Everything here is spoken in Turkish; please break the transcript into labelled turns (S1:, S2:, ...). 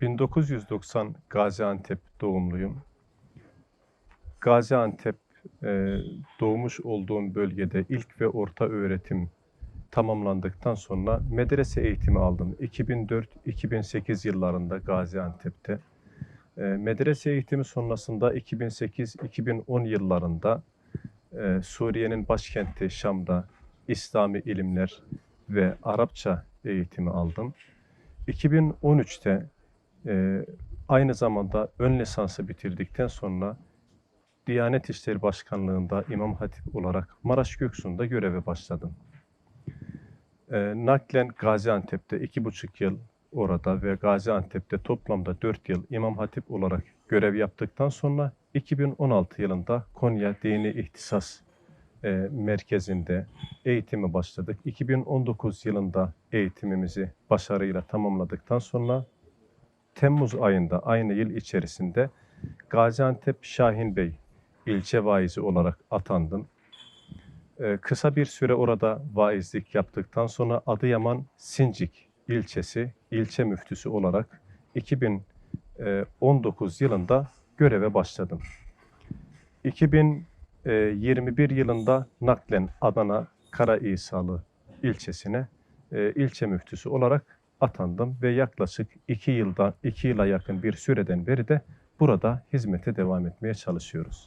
S1: 1990 Gaziantep doğumluyum. Gaziantep e, doğmuş olduğum bölgede ilk ve orta öğretim tamamlandıktan sonra medrese eğitimi aldım. 2004-2008 yıllarında Gaziantep'te. E, medrese eğitimi sonrasında 2008-2010 yıllarında e, Suriye'nin başkenti Şam'da İslami ilimler ve Arapça eğitimi aldım. 2013'te e, aynı zamanda ön lisansı bitirdikten sonra Diyanet İşleri Başkanlığı'nda İmam Hatip olarak Maraş Göksu'nda göreve başladım. E, naklen Gaziantep'te iki buçuk yıl orada ve Gaziantep'te toplamda dört yıl İmam Hatip olarak görev yaptıktan sonra 2016 yılında Konya Dini İhtisas e, Merkezi'nde eğitimi başladık. 2019 yılında eğitimimizi başarıyla tamamladıktan sonra Temmuz ayında aynı yıl içerisinde Gaziantep Şahin Bey ilçe vaizi olarak atandım. Ee, kısa bir süre orada vaizlik yaptıktan sonra Adıyaman Sincik ilçesi ilçe müftüsü olarak 2019 yılında göreve başladım. 2021 yılında naklen Adana Karaİsalı ilçesine e, ilçe müftüsü olarak atandım ve yaklaşık 2 yılda 2 yıla yakın bir süreden beri de burada hizmete devam etmeye çalışıyoruz.